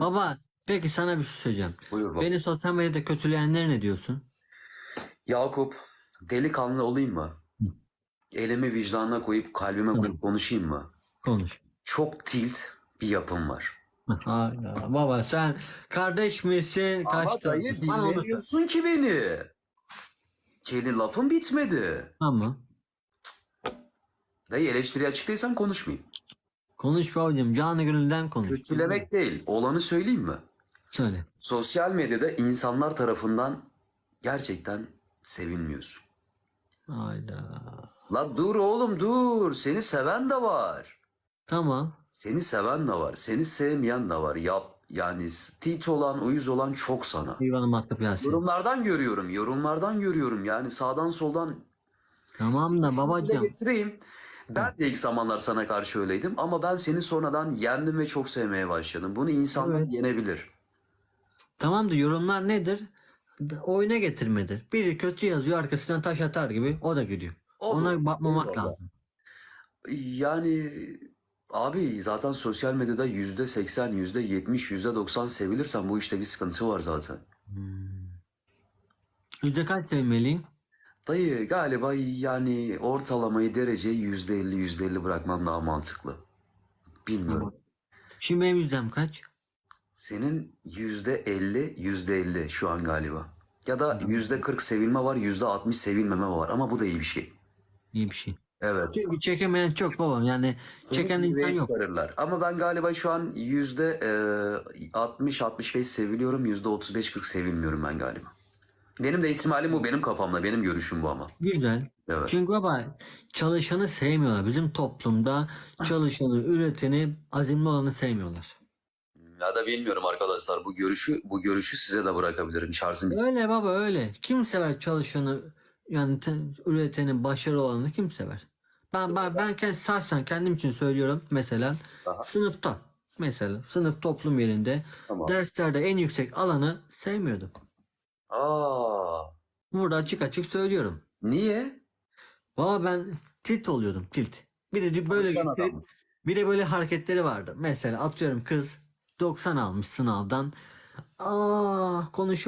Baba peki sana bir şey söyleyeceğim. Buyur baba. Beni sosyal medyada kötüleyenlere ne diyorsun? Yakup, delikanlı olayım mı? Elimi vicdanına koyup kalbime koyup konuşayım mı? Konuş. Çok tilt bir yapım var. Hayda. Baba sen kardeş misin? Ama Kaç dayı onu söyle. dinlemiyorsun ki beni. Senin lafın bitmedi. Tamam. Dayı eleştiri açıklıysam konuşmayayım. Konuş babacığım. Canı gönülden konuş. Kötülemek değil. Olanı söyleyeyim mi? Söyle. Sosyal medyada insanlar tarafından gerçekten sevilmiyorsun. Hayda. La dur oğlum dur. Seni seven de var. Tamam. Seni seven de var. Seni sevmeyen de var. Yap yani tit olan, uyuz olan çok sana. Eyvallah matkap Yasin. Yorumlardan görüyorum. Yorumlardan görüyorum. Yani sağdan soldan Tamam da babacığım. getireyim. Ben de ilk zamanlar sana karşı öyleydim ama ben seni sonradan yendim ve çok sevmeye başladım. Bunu insanlar Evet. yenebilir. Tamam da yorumlar nedir? D- Oyuna getirmedir. Biri kötü yazıyor arkasından taş atar gibi o da gülüyor. O da- Ona bakmamak Eyvallah. lazım. Yani abi zaten sosyal medyada yüzde seksen, yüzde yetmiş, yüzde doksan sevilirsen bu işte bir sıkıntı var zaten. Yüzde kaç sevmeliyim? Dayı galiba yani ortalamayı dereceyi yüzde elli, yüzde elli bırakman daha mantıklı. Bilmiyorum. Şimdi benim yüzdem kaç? Senin yüzde elli, yüzde elli şu an galiba. Ya da yüzde kırk sevilme var, yüzde altmış sevilmeme var ama bu da iyi bir şey. İyi bir şey. Evet. Çünkü çekemeyen çok babam. Yani Seni çeken insan yok. çıkarırlar. Ama ben galiba şu an yüzde e, 60-65 seviliyorum, yüzde 35-40 sevilmiyorum ben galiba. Benim de ihtimalim bu, benim kafamda, benim görüşüm bu ama. Güzel. Evet. Çünkü baba çalışanı sevmiyorlar. Bizim toplumda çalışanı, üreteni, azimli olanı sevmiyorlar. Ya da bilmiyorum arkadaşlar bu görüşü bu görüşü size de bırakabilirim. Şarjım. Öyle baba öyle. Kim sever çalışanı yani te- üreteni, başarılı olanı kim sever? Ben ben ben kendi şahsen kendim için söylüyorum mesela Aha. sınıfta mesela sınıf toplum yerinde Tamam. derslerde en yüksek alanı sevmiyordum. Aa, Burada açık açık söylüyorum. niye? Baba ben tilt oluyordum tilt. Bir de böyle Konuşkan adam. bir de böyle hareketleri vardı. Mesela atıyorum kız 90 almış sınavdan. Aa konuşuyor